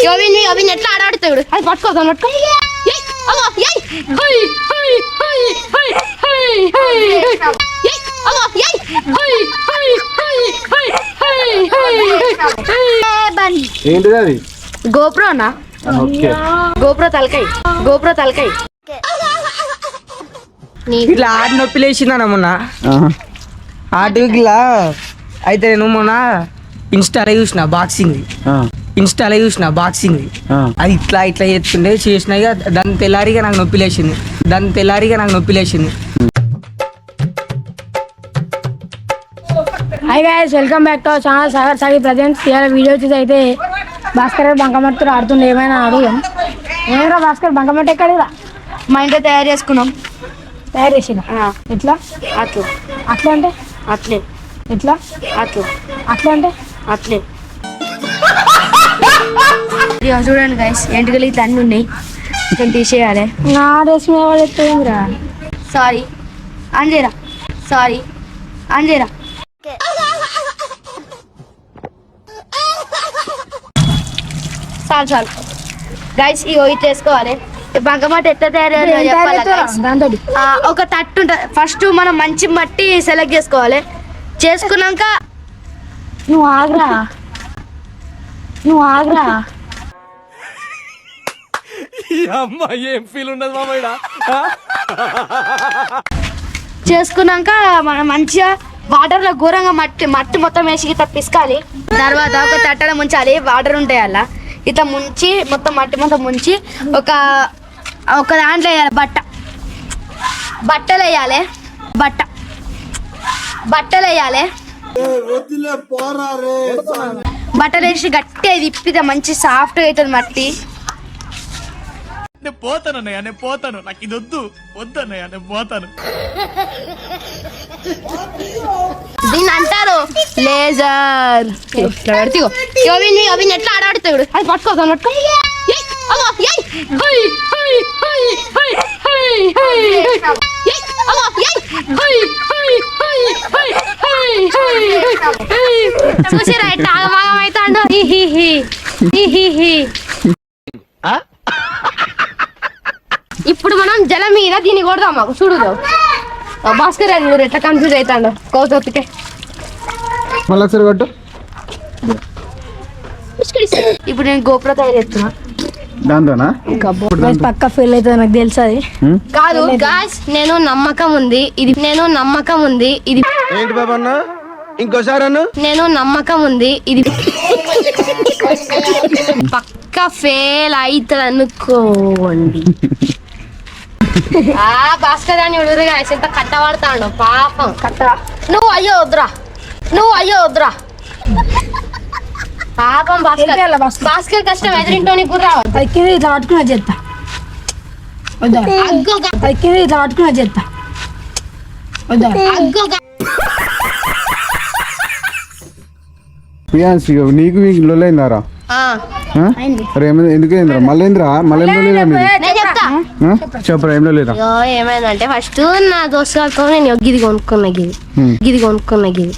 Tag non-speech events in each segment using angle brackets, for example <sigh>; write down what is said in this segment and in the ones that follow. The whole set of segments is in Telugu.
ఇగో వీడిని ఎట్లా ఆడాడుతాడు అది పట్టుకో దాన్ని పట్టుకో. ఏంటిది అది గోప్రోనా ఓకే గోప్రో తలకాయ గోప్రో తలకాయ నీ ఇట్లా ఆట నొప్పి లేచిందన్న మొన్న. ఆట ఇట్లా అయితే నేను మొన్న ఇన్స్టాలో చూసిన బాక్సింగ్ ఆ, ఇన్స్టాలో చూసిన బాక్సింగ్ ఆ. అది ఇట్లా ఇట్లా చేస్తుండే చేసిన ఇక దాని తెల్లారిగా నాకు నొప్పి లేచింది. దాని తెల్లారిగా నాకు నొప్పి లేచింది. Hi guys welcome back to channel Sagar Sagi presents ఇవాళ వీడియో వచ్చేసి అయితే భాస్కర్ గారు బంకమట్టుతో ఆడుతుండే ఏమైనా అడుగుదాం ఏమైనా భాస్కర్ బంకమట్టు ఎక్కడిదా మా ఇంట్లో తయారు చేసుకున్నాం. తయారు చేసిన? ఎట్లా? అట్లు. అట్లా అంటే? అట్లే. ఎట్లా? అట్లు. అట్లా అంటే? అట్లే. చూడండి గైస్ ఎంటుకలు ఇట్లా అన్నీ ఉన్నాయి. కొంచెం తీసేయాలి. నా డ్రెస్ మీద సారీ అంజేరా సారీ అంజేరా చాలు చాలు. గైస్ ఇగో ఇది చేసుకోవాలి బంకమట్టి ఎట్లా తయారు చేయాలో చెప్పాలా guys? దాంతో ఆ, ఒక తట్టు ఉంటుంది. ఫస్ట్ మనం మంచి మట్టి సెలెక్ట్ చేసుకోవాలి. చేసుకున్నాక నువ్వు ఆగ్రా. నువ్వు ఆగ్రా. చేసుకున్నాక మనం మంచిగా వాటర్లో ఘోరంగా మట్టి మట్టి మొత్తం వేసి ఇట్లా పిసకాలి. తర్వాత ఒక తట్టలో ముంచాలి వాటర్ ఉంటాయి అలా. ఇట్లా ముంచి మొత్తం మట్టి మొత్తం ముంచి ఒక ఒక దాంట్లో వేయాలి బట్ట. బట్టలు వేయాలి బట్ట. బట్టలు వేయాలి. బట్టలు వేసి గట్టిగా తిప్పితే మంచి సాఫ్ట్గా అవుతుంది మట్టి నేను పోతానన్నయ్య నేను పోతాను నాకు ఇది వద్దు వద్దన్నయ్య నేను పోతాను దీన్ని అంటారు లేజర్ ఎట్లా ఆడాడుతాడు అది పట్టుకో దాన్ని పట్టుకో ఏయ్, అగో, ఏయ్. హై, హై, హై, హై, హై, హై, హై. ఏయ్, అగో, ఏయ్. హై, హై, హై, హై, హై, హై, హై. చూసిరా ఆగమాగం అవుతాడు. ఇప్పుడు మనం జలం మీద దీన్ని కొడదాం మాకు చూడుదాం. ఆ భాస్కర్ అది మీరు ఎట్లా కన్ఫ్యూజ్ అవుతాడు. కోసొత్తికే మళ్ళీ ఒకసారి కొట్టు. ఇప్పుడు నేను గోపుర తయారు చేస్తున్నా. దాంతోనా? పక్క ఫెయిల్ అవుతుంది నాకు తెలుసు అది? కాదు గాస్ నేను నమ్మకం ఉంది. ఇది నేను నమ్మకం ఉంది. ఇది ఏంటి బాబా ఇంకోసారి నేను నమ్మకం ఉంది. ఇది పక్క ఫెయిల్ అవుతుంది అనుకోండి. ఆ భాస్కర్ అని ఉడురు గాయస్ ఎంత కట్టబడతాడు పాపం. కట్ట. నువ్వు అయ్యో వద్దురా. నువ్వు అయ్యో వద్దురా. పాపం భాస్కర్. భాస్కర్? భాస్కర్ కష్టం ఎదురింటోని కూడా రావద్దు కింద ఇట్లా పట్టుకుని చేస్తా వద్దా. కింద ఇట్లా పట్టుకుని చేస్తా వద్దా. అగ్గోగా ప్రియాన్స్ నీకు మీకు లొల్లైందారా? ఎందుకు మళ్ళీ ఏందిరా మళ్ళీ? చెప్పరా ఏం లేదా ఏమైందంటే ఫస్ట్ నా దోస్తు గారితో నేను గిది కొనుక్కున్నా గిది. గిది కొనుక్కున్నా గిది.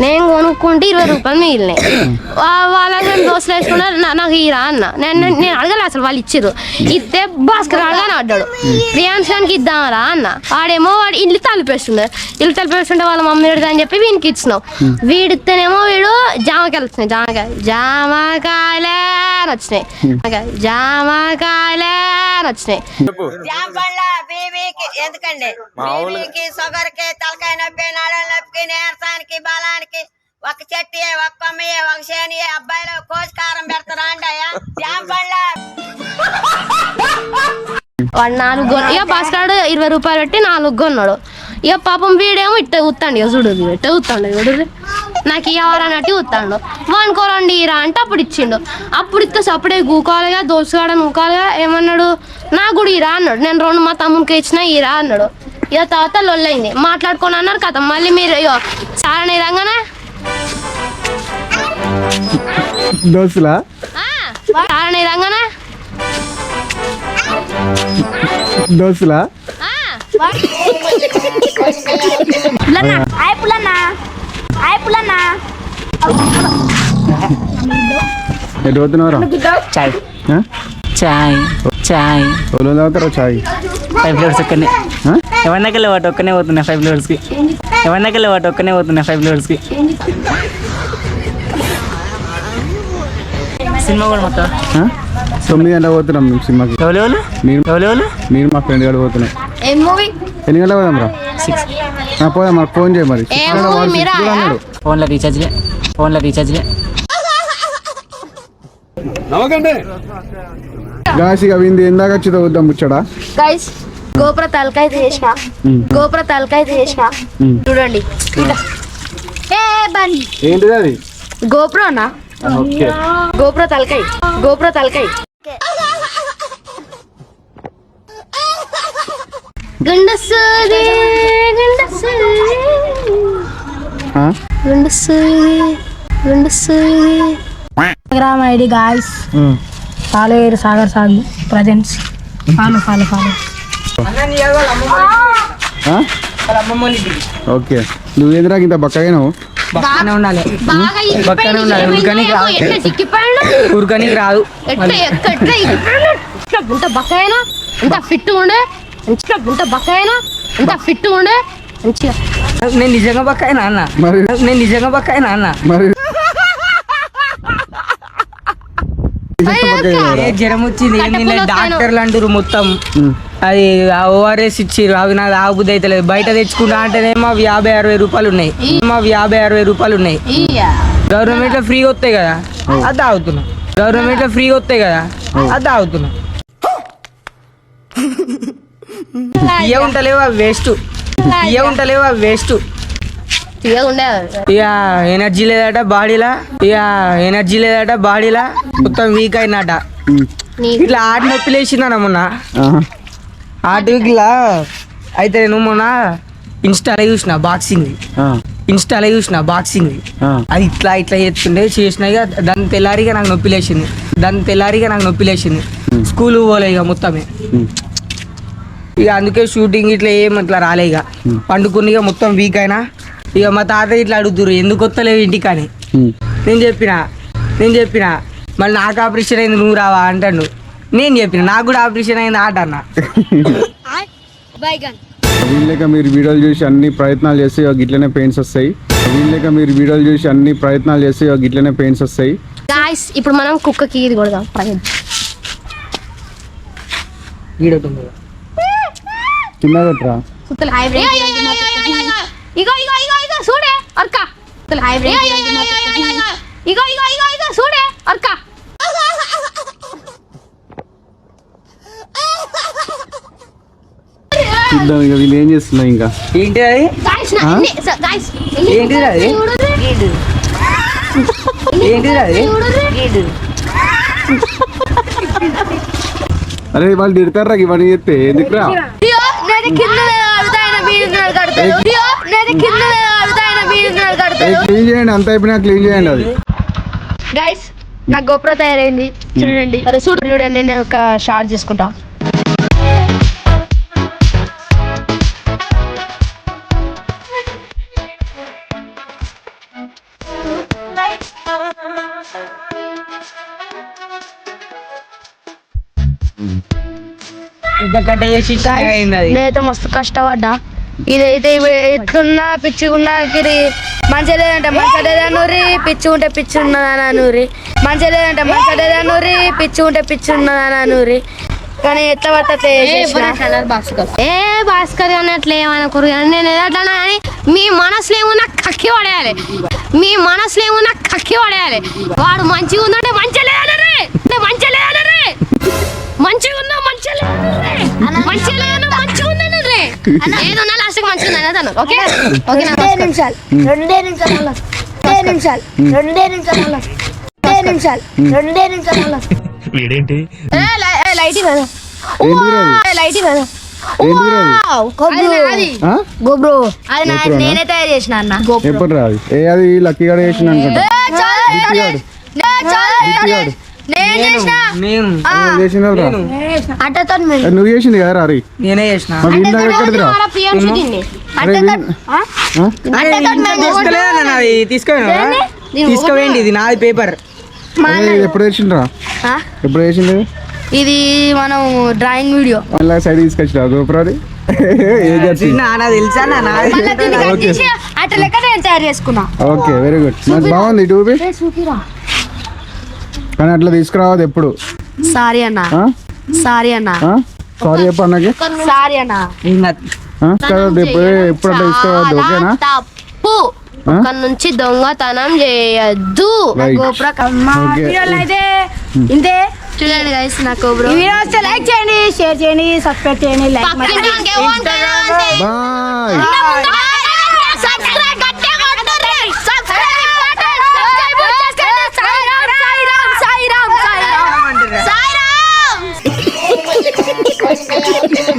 నేను కొనుక్కుంటే ఇరవై రూపాయలు మిగిలినాయి. వా- వాళ్ళకి నేను దోస్తులు వేసుకున్నారు నా- నాకు ఇరా అన్న. నేను నేను- అడగలే అసలు వాళ్ళు ఇచ్చారు. ఇస్తే భాస్కర్ అడగానే అడ్డాడు. ప్రియాంశ్ గారికి ఇద్దామరా అన్న. వాడేమో వాడు ఇల్లు తలిపేస్తుండే ఇల్లు తలిపేస్తుంటే వాళ్ళ మమ్మీ పెడతా అని చెప్పి వీనికి ఇచ్చినావు వీడితేనేమో వీడు జామకాయలు వచ్చినాయి జామకాయ జామకాయలే వచ్చినాయి. జామకాయ- జామకాయలే వచ్చినాయి. బీబీకి ఎందుకండి? బీబీకి షుగర్కి తలకాయ నొప్పి నడుల నొప్పికి నీరసానికి బలానికి ఒక చెట్టు ఒక కొమ్మి ఒక శని అబ్బాయిలు కోసికారం పెడతారా జాంపళ్ళ వాడు నాలుగు కొన ఇక భాస్కరుడు ఇరవై రూపాయలు పెట్టి నాలుగు కొన్నాడు ఇక పాపం వీడేమో ఇట్ట ఉత్తాండి ఇక చూడు ఇట్ట ఉత్తాండు చూడు నాకు ఇవ్వాలన్నట్టు ఉత్తాండు వానుకోరండి ఇరా అంటే అప్పుడు ఇచ్చిండు. అప్పుడు ఇస్తే అప్పుడే గూకోవాలిగా దోసుగాడ నూకోవాలిగా ఏమన్నాడు? నా కూడా ఇరా అన్నాడు. నేను రెండు మా తమ్మునికి ఇచ్చిన ఇరా అన్నాడు. ఇక తర్వాత లొల్లైంది. మాట్లాడుకొని అన్నారు కథ మళ్ళీ మీరు దోస్తులా? చాలా నిరంగానే దోస్తులా? పుల్లన్న హాయ్ పుల్లన్న. హాయ్ పుల్లన్న ఎటు పోతున్నావురా చాయ్? చాయ్ చాయ్ ఎవరు తాగుతారా చాయ్ ఫైవ్ ఫ్లోర్స్ ఒక్కనే ఆ? ఎవరినకెళ్ళి వాటి ఒక్కనే పోతున్నా ఫైవ్ ఫ్లోర్స్కి ఎవరినకెళ్ళి వాటి ఒక్కనే పోతున్నా ఫైవ్ ఫ్లోర్స్కి సినిమా కూడా మొత్తం? తొమ్మిది గంటలకు పోతున్నాం మేము సినిమాకి ఎవరు ఎవరు మీరు ఎవరు మా ఫ్రెండ్ గారు పోతున్నాం ఏం మూవీ ఎన్ని గంటలకు పోదాం రా సిక్స్ పోదాం మాకు ఫోన్ చేయ మరి. మీరా? ఫోన్లో రీఛార్జ్లే ఫోన్లో రీఛార్జ్లే గాసి ఇక వింది ఇందాక తగ్గుద్దాం ముచ్చడా? గైస్ గోపుర తలకాయ చేసిన గోపుర తలకాయ చేసిన. చూడండి. ఏంటిది అది? గోపురనా? ఓకే. గోపుర తలకాయ. గోపుర తలకాయ. గుండసూది గుండసూది ఆ? గుండసూది గుండసూది ఇన్స్టాగ్రామ్ ఐడి గాయస్. ఫాలో అయ్యారు Sagar Sagu presents follow follow follow? Okay. నువ్వేంద్రా ఇంత బక్కగాను పక్కనే ఉండాలి. బాగా పక్కనే ఉండాలి, ఉరకనికి రాదు. ఊరుకనికి రాదు. బక్కైనా ఇంత ఫిట్ ఉండే? మంచిగా ఇంత బక్కైనా ఇంత ఫిట్ ఉండే మంచిగా. నేను నిజంగా బక్కాయినా అన్న? మరి? నేను నిజంగా అన్న? మరి? ఏ జ్వరం వచ్చింది? నిన్న డాక్టర్లు అంటారు మొత్తం. అది ఓఆర్ఎస్ ఇచ్చిర్రు. అవి నాకు ఆగుబుద్ధి అవుతలేదు బయట తెచ్చుకుంటా అంటేనేమో అవి యాభై అరవై రూపాయలు ఉన్నాయి. ఏమో అవి యాభై అరవై రూపాయలు ఉన్నాయి. ఇయ్యా గవర్నమెంట్లో ఫ్రీగా వస్తాయి కదా? అది తాగుతున్నా. గవర్నమెంట్లో ఫ్రీగా వస్తాయి కదా? అది తాగుతున్నా. <laughs> ఇయ్య ఉంటలేవు అవి వేస్ట్ ఇయ్య ఉంటలేవు అవి వేస్ట్ ఇక ఎనర్జీ లేదట బాడీలా. ఇక ఎనర్జీ లేదట బాడీలా. మొత్తం వీక్ అయినట. ఇట్లా ఆట నొప్పి లేచిందన్న మొన్న. ఆట వీక్లా అయితే నేను మొన్న ఇన్స్టాలో చూసిన బాక్సింగ్. ఇన్స్టాలో చూసిన బాక్సింగ్. అది ఇట్లా ఇట్లా చేస్తుండే చేసిన ఇక దాని తెల్లారిగా నాకు నొప్పి లేచింది దాని తెల్లారిగా నాకు నొప్పి లేచింది స్కూల్ పోలే ఇక మొత్తమే. ఇక అందుకే షూటింగ్ ఇట్లా ఏం ఇట్లా రాలే ఇక. పండుకుని ఇక మొత్తం వీక్ అయినా. ఇక మా తాత ఇట్లా అడుగుతురు ఎందుకు వస్తలేవు ఇంటికి అని. నేను చెప్పిన నేను చెప్పిన మళ్ళీ నాకు ఆపరేషన్ అయింది నువ్వు రావా? అంటాను నేను చెప్పిన నాకు కూడా ఆపరేషన్ అయింది ఆట అన్న. వీళ్ళక మీరు వీడియోలు చూసి అన్ని ప్రయత్నాలు చేస్తే గిట్లనే పెయిన్స్ వస్తాయి. వీళ్ళక మీరు వీడియోలు చూసి అన్ని ప్రయత్నాలు చేస్తే గిట్లనే పెయిన్స్ వస్తాయి. గాయస్ ఇప్పుడు మనం కుక్కకి ఇది కొడదాం ప్రయత్నం కింద పెట్టరా సుత్తలు ఇగో ఇగో ఇగో ఇగో ఇగో చూడే అర్క ఇగో ఇగో ఇగో ఇగో ఇగో ఇగో చూడే అర్క చూద్దాం ఇక వీళ్ళు ఏం చేస్తున్నారు ఇంకా ఏంటి అది ఏంటిది అది? ఏంటిది అది అరే వాళ్ళు తిడతారా ఇవన్నీ చెప్తే ఎందుకురా నేను కింద అడుగుతాయన మీరు కడతాను అయ్యో నేను కింద అడుగుతాయన మీరు కడతాను క్లీన్ చేయండి. అంత అయిపోయినా క్లీన్ చేయండి అది. గైస్ నా గోప్రో తయారైంది. చూడండి. చూడండి నేను ఒక షార్ట్ చేసుకుంటా నేనైతే మస్తు కష్టపడ్డా. ఇదైతే ఎట్లున్నా పిచ్చిగున్నా ఇది మంచిగా లేదంటే మంచిగా లేదన్నూరి పిచ్చి ఉంటే పిచ్చి ఉన్నదని అనూరి మంచిగా లేదంటే మంచిగా లేదన్నూరి పిచ్చి ఉంటే పిచ్చి ఉన్నదని అనూరి కానీ ఎట్లా పడితే ఏ భాస్కర్. అని అట్లా ఏమనుకోరు కానీ నేను ఎట్లా కానీ మీ మనసులో ఏమున్నా కక్కి పడేయాలి. మీ మనసులో ఏమున్నా కక్కి పడేయాలి. వాడు మంచిగా ఉందంటే మంచిగా లేదనరే మంచిగా లేదనరే మంచిగా ఉన్నా ఏదన్నా లాస్ట్కి మంచిగా ఉందని తను ఓకే? ఓకే రెండే నిమిషాలు రెండే నిమిషాలు రెండే నిమిషాలు రెండే నిమిషాలు రెండే నిమిషాలు రెండే నిమిషాలు వీడేంటి? లైట్ కదా ఏంటిదిరా అది? లైట్? గోబ్రో? నేనే తయారు చేసిన అన్న. ఎప్పుడు రా అది ఏ అది లక్కీ గడ చేసిన అనుకుంటా. నువ్వు చేసింది కదా రా? రీ నేనే చేసిన తీసుకుపోయింది ఇది నాది పేపర్. ఎప్పుడు వేసిండ్రా? ఎప్పుడు వేసింది ఇది మనం డ్రాయింగ్ వీడియో మళ్ళీ సైడ్ తీసుకొచ్చిన గోపురాది తెలుసా అట్ట లెక్క నేను తయారు చేసుకున్నా. ఓకే వెరీ గుడ్ నాకు బాగుంది టూబీ కానీ అట్లా తీసుకురావద్దు ఎప్పుడు. సారీ అన్న. సారీ అన్న. సారీ చెప్పు అన్నకి. సారీ అన్న. ఎప్పుడు ఎప్పుడు అట్లా తీసుకురావద్దు ఓకేనా? తప్పు? అక్కడ నుంచి దొంగతనం చేయొద్దు. అయితే ఇంతే. చూడండి గైస్ వీడియో వస్తే లైక్ చేయండి షేర్ చేయండి సబ్స్క్రైబ్ చేయండి లైక్ బాయ్